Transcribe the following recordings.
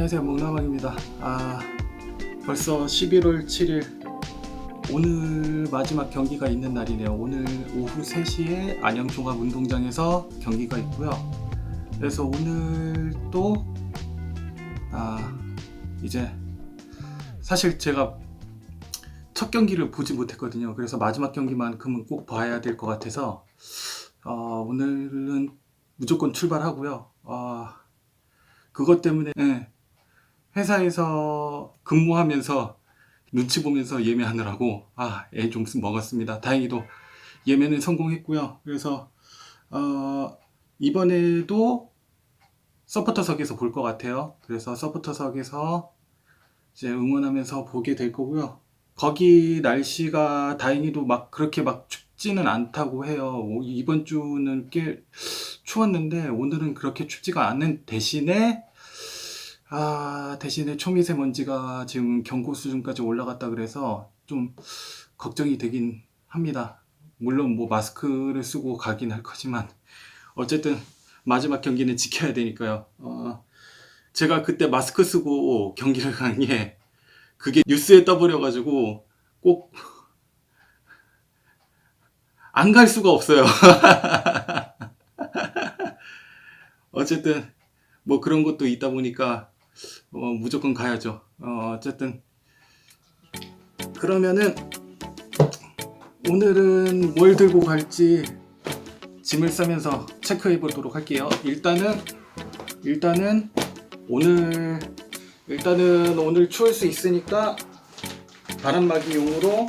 안녕하세요. 목나방입니다. 아 벌써 11월 7일. 오늘 마지막 경기가 있는 날이네요. 오늘 오후 3시에 안양종합운동장에서 경기가 있고요. 그래서 오늘 또 아, 이제 사실 제가 첫 경기를 보지 못했거든요. 그래서 마지막 경기만큼은 꼭 봐야 될 것 같아서 어, 오늘은 무조건 출발하고요. 아, 그것 때문에 예, 회사에서 근무하면서 눈치 보면서 예매하느라고 아 애 좀 먹었습니다. 다행히도 예매는 성공했고요. 그래서 어, 이번에도 서포터석에서 볼 것 같아요. 그래서 서포터석에서 이제 응원하면서 보게 될 거고요. 거기 날씨가 다행히도 막 그렇게 막 춥지는 않다고 해요. 오- 이번 주는 꽤 추웠는데 오늘은 그렇게 춥지가 않은 대신에 아 대신에 초미세먼지가 지금 경고 수준까지 올라갔다 그래서 좀 걱정이 되긴 합니다. 물론 뭐 마스크를 쓰고 가긴 할 거지만 어쨌든 마지막 경기는 지켜야 되니까요. 어, 제가 그때 마스크 쓰고 경기를 간 게 그게 뉴스에 떠버려가지고 꼭 안 갈 수가 없어요. 어쨌든 뭐 그런 것도 있다 보니까 어, 무조건 가야죠. 어, 어쨌든 그러면은 오늘은 뭘 들고 갈지 짐을 싸면서 체크해 보도록 할게요. 일단은 일단은 오늘 일단은 오늘 추울 수 있으니까 바람막이용으로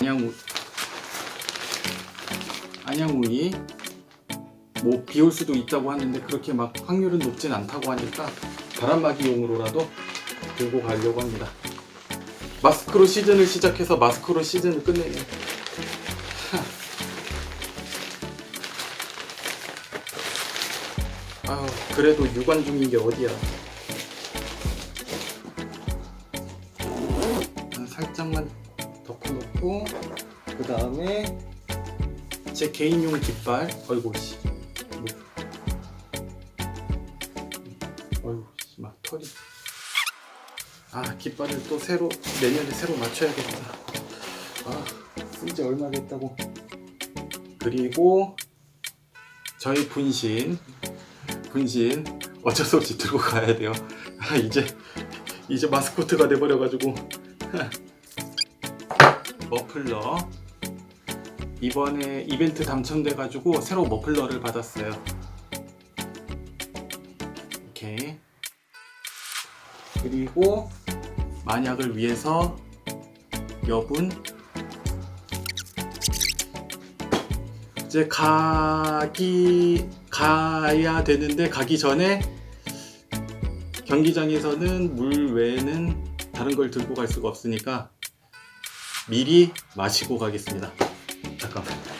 안양우 안양우이 뭐 비 올 수도 있다고 하는데 그렇게 막 확률은 높진 않다고 하니까 바람막이용으로라도 들고 가려고 합니다. 마스크로 시즌을 시작해서 마스크로 시즌을 끝내네. 아유, 그래도 유관 중인 게 어디야. 살짝만 덮어놓고 그 다음에 제 개인용 깃발 어이구 씨 아 깃발을 또 새로 내년에 새로 맞춰야겠다. 아 쓴지 얼마 됐다고. 그리고 저희 분신 분신 어쩔 수 없이 들고 가야 돼요. 아, 이제 이제 마스코트가 돼버려가지고. 머플러. 이번에 이벤트 당첨돼가지고 새로 머플러를 받았어요. 이렇게 그리고 만약을 위해서 여분 이제 가기 가야 되는데 가기 전에 경기장에서는 물 외에는 다른 걸 들고 갈 수가 없으니까 미리 마시고 가겠습니다. 잠깐만.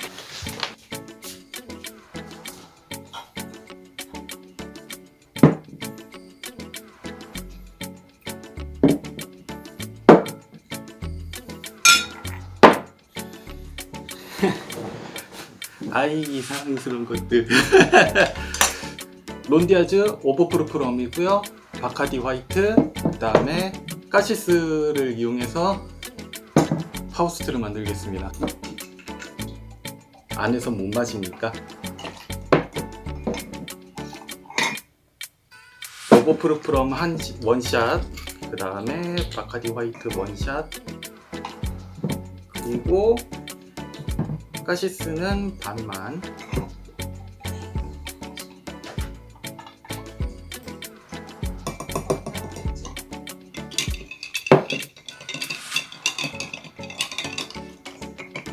아이 이상스러운 것들. 론디아즈 오버프루프 럼이고요. 바카디 화이트, 그 다음에 카시스를 이용해서 파우스트를 만들겠습니다. 안에서 못 마시니까 오버프루프럼 한 시- 원샷 그 다음에 바카디 화이트 원샷 그리고 카시스는 반만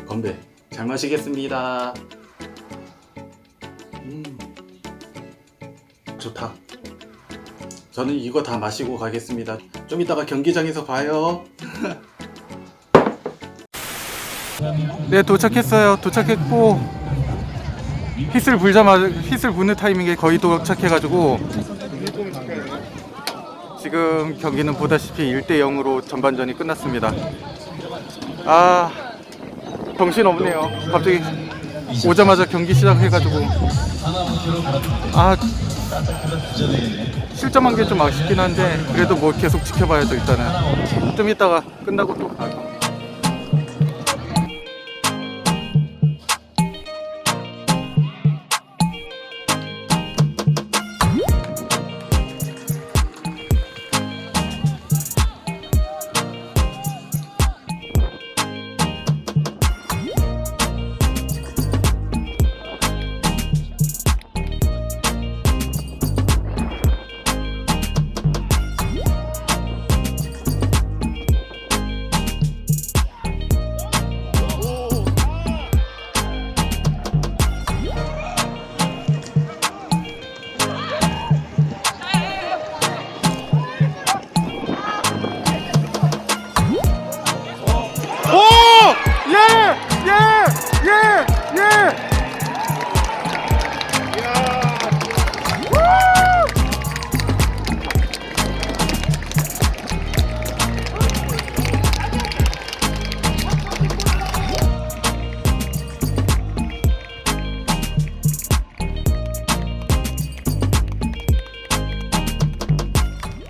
건배 잘 마시겠습니다. 음, 좋다. 저는 이거 다 마시고 가겠습니다. 좀 이따가 경기장에서 봐요. 네, 도착했어요. 도착했고 휘슬 불자마자 휘슬 부는 타이밍에 거의 도착해가지고 지금 경기는 보다시피 1대 0으로 전반전이 끝났습니다. 아 정신 없네요. 갑자기 오자마자 경기 시작해가지고 아 실점한 게 좀 아쉽긴 한데 그래도 뭐 계속 지켜봐야죠 일단은 좀 이따가 끝나고 또 가요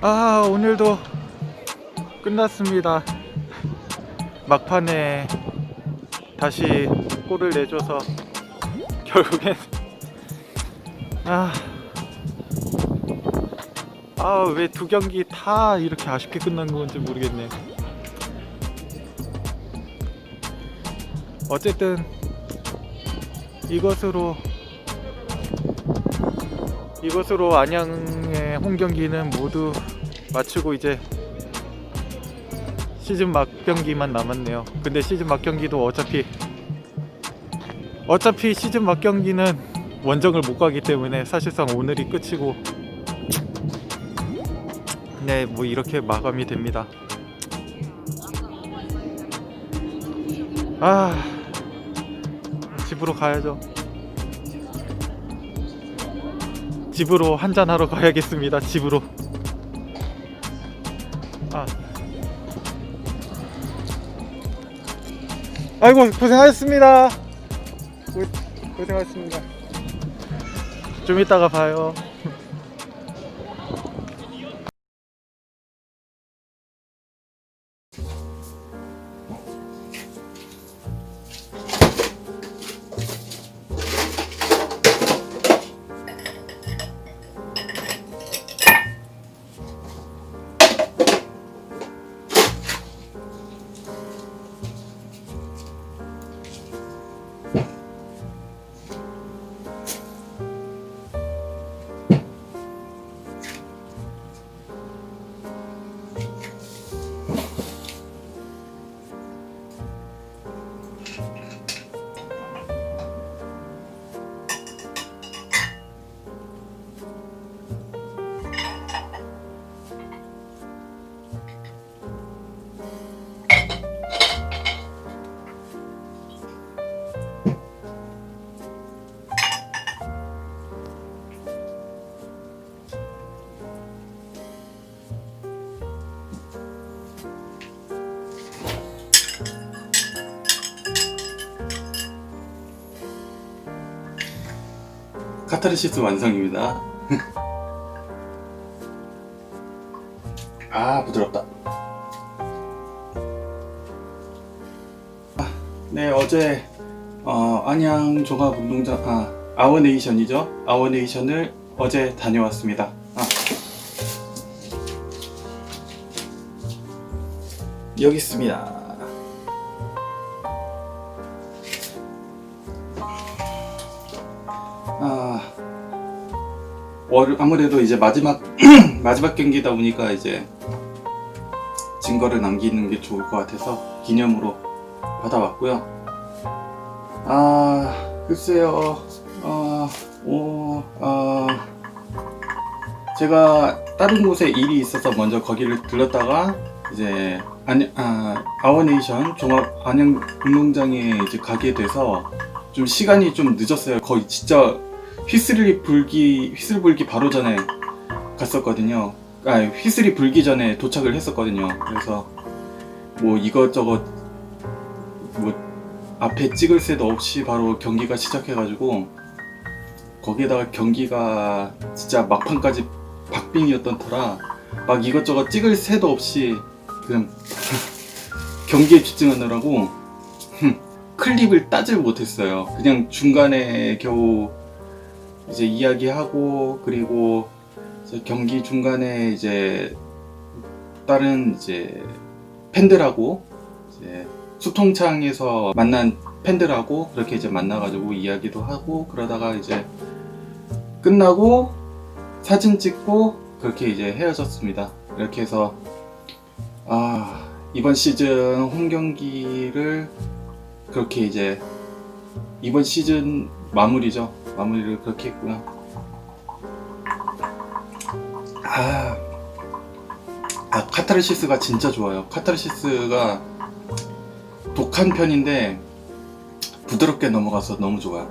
아, 오늘도 끝났습니다. 막판에 다시 골을 내줘서 결국엔 아, 아 왜 두 경기 다 이렇게 아쉽게 끝난 건지 모르겠네. 어쨌든 이것으로 이것으로 안양의 홈 경기는 모두 마치고 이제 시즌 막 경기만 남았네요. 근데 시즌 막 경기도 어차피 어차피 시즌 막 경기는 원정을 못 가기 때문에 사실상 오늘이 끝이고 네, 뭐 이렇게 마감이 됩니다. 아, 집으로 가야죠. 집으로 한잔 하러 가야겠습니다. 집으로. 아이고 고생하셨습니다. 고, 고생하셨습니다. 좀 이따가 봐요. 카타르시스 완성입니다. 아 부드럽다. 아, 네 어제 어, 안양 종합 운동장 아 아워네이션이죠. 아워네이션을 어제 다녀왔습니다. 아. 여기 있습니다. 월, 아무래도 이제 마지막 마지막 경기다 보니까 이제 증거를 남기는 게 좋을 것 같아서 기념으로 받아왔고요. 아, 글쎄요, 어, 오, 어, 제가 다른 곳에 일이 있어서 먼저 거기를 들렀다가 이제 안, 아, 아워네이션 종합 안양 운동장에 이제 가게 돼서 좀 시간이 좀 늦었어요. 거의 진짜 휘슬이 불기 휘슬 불기 바로 전에 갔었거든요. 아 휘슬이 불기 전에 도착을 했었거든요. 그래서 뭐 이것저것 뭐 앞에 찍을 새도 없이 바로 경기가 시작해가지고 거기에다가 경기가 진짜 막판까지 박빙이었던 터라 막 이것저것 찍을 새도 없이 그냥 경기에 집중하느라고 클립을 따질 못했어요. 그냥 중간에 겨우 이제 이야기하고 그리고 경기 중간에 이제 다른 이제 팬들하고 이제 소통창에서 만난 팬들하고 그렇게 이제 만나가지고 이야기도 하고 그러다가 이제 끝나고 사진 찍고 그렇게 이제 헤어졌습니다. 이렇게 해서 아 이번 시즌 홈 경기를 그렇게 이제 이번 시즌 마무리죠. 마무리를 그렇게 했고요. 아, 아 카타르시스가 진짜 좋아요. 카타르시스가 독한 편인데 부드럽게 넘어가서 너무 좋아요.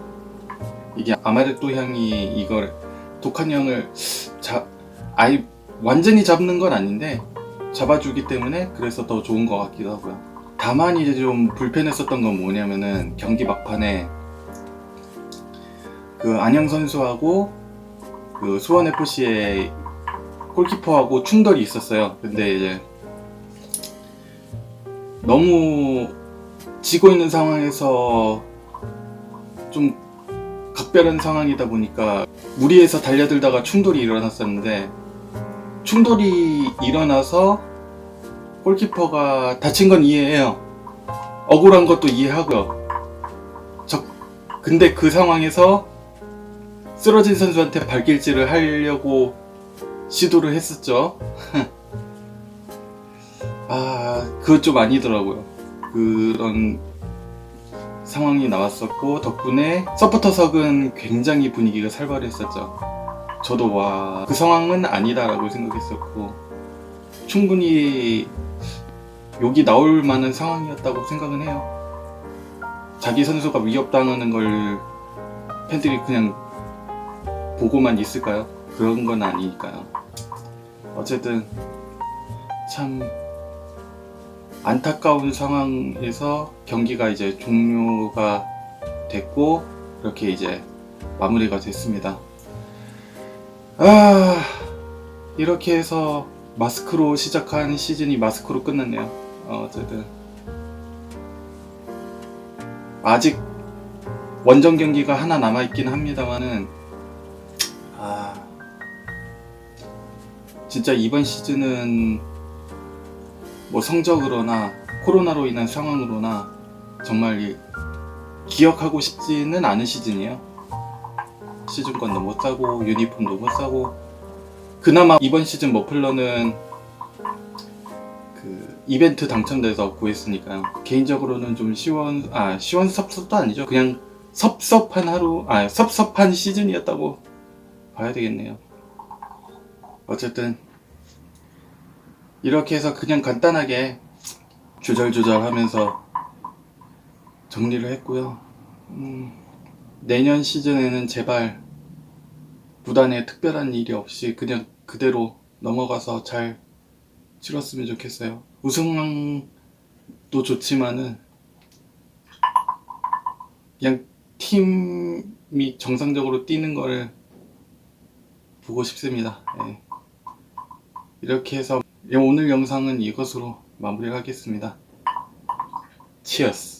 이게 아마레또 향이 이걸 독한 향을 자, 아예 완전히 잡는 건 아닌데 잡아주기 때문에 그래서 더 좋은 것 같기도 하고요. 다만 이제 좀 불편했었던 건 뭐냐면은 경기 막판에 그 안영 선수하고 그 수원 FC의 골키퍼하고 충돌이 있었어요. 근데 이제 너무 지고 있는 상황에서 좀 각별한 상황이다 보니까 무리해서 달려들다가 충돌이 일어났었는데 충돌이 일어나서 골키퍼가 다친 건 이해해요. 억울한 것도 이해하고요. 저, 근데 그 상황에서 쓰러진 선수한테 발길질을 하려고 시도를 했었죠. 아, 그것 좀 아니더라고요. 그런 상황이 나왔었고, 덕분에 서포터석은 굉장히 분위기가 살벌했었죠. 저도 와, 그 상황은 아니다라고 생각했었고, 충분히 욕이 나올 만한 상황이었다고 생각은 해요. 자기 선수가 위협당하는 걸 팬들이 그냥 보고만 있을까요? 그런 건 아니니까요. 어쨌든 참 안타까운 상황에서 경기가 이제 종료가 됐고 이렇게 이제 마무리가 됐습니다. 아 이렇게 해서 마스크로 시작한 시즌이 마스크로 끝났네요. 어, 어쨌든 아직 원정 경기가 하나 남아 있긴 합니다만은 아 진짜 이번 시즌은 뭐 성적으로나 코로나로 인한 상황으로나 정말 이- 기억하고 싶지는 않은 시즌이에요. 시즌권도 못 사고 유니폼도 못 사고 그나마 이번 시즌 머플러는 그 이벤트 당첨돼서 구했으니까요. 개인적으로는 좀 시원 아 시원섭섭도 아니죠. 그냥 섭섭한 하루 아 섭섭한 시즌이었다고 봐야 되겠네요. 어쨌든 이렇게 해서 그냥 간단하게 주절주절 하면서 정리를 했고요. 음, 내년 시즌에는 제발 구단에 특별한 일이 없이 그냥 그대로 넘어가서 잘 치렀으면 좋겠어요. 우승도 좋지만은 그냥 팀이 정상적으로 뛰는 거를 보고 싶습니다. 예. 이렇게 해서 오늘 영상은 이것으로 마무리하겠습니다. 치어스.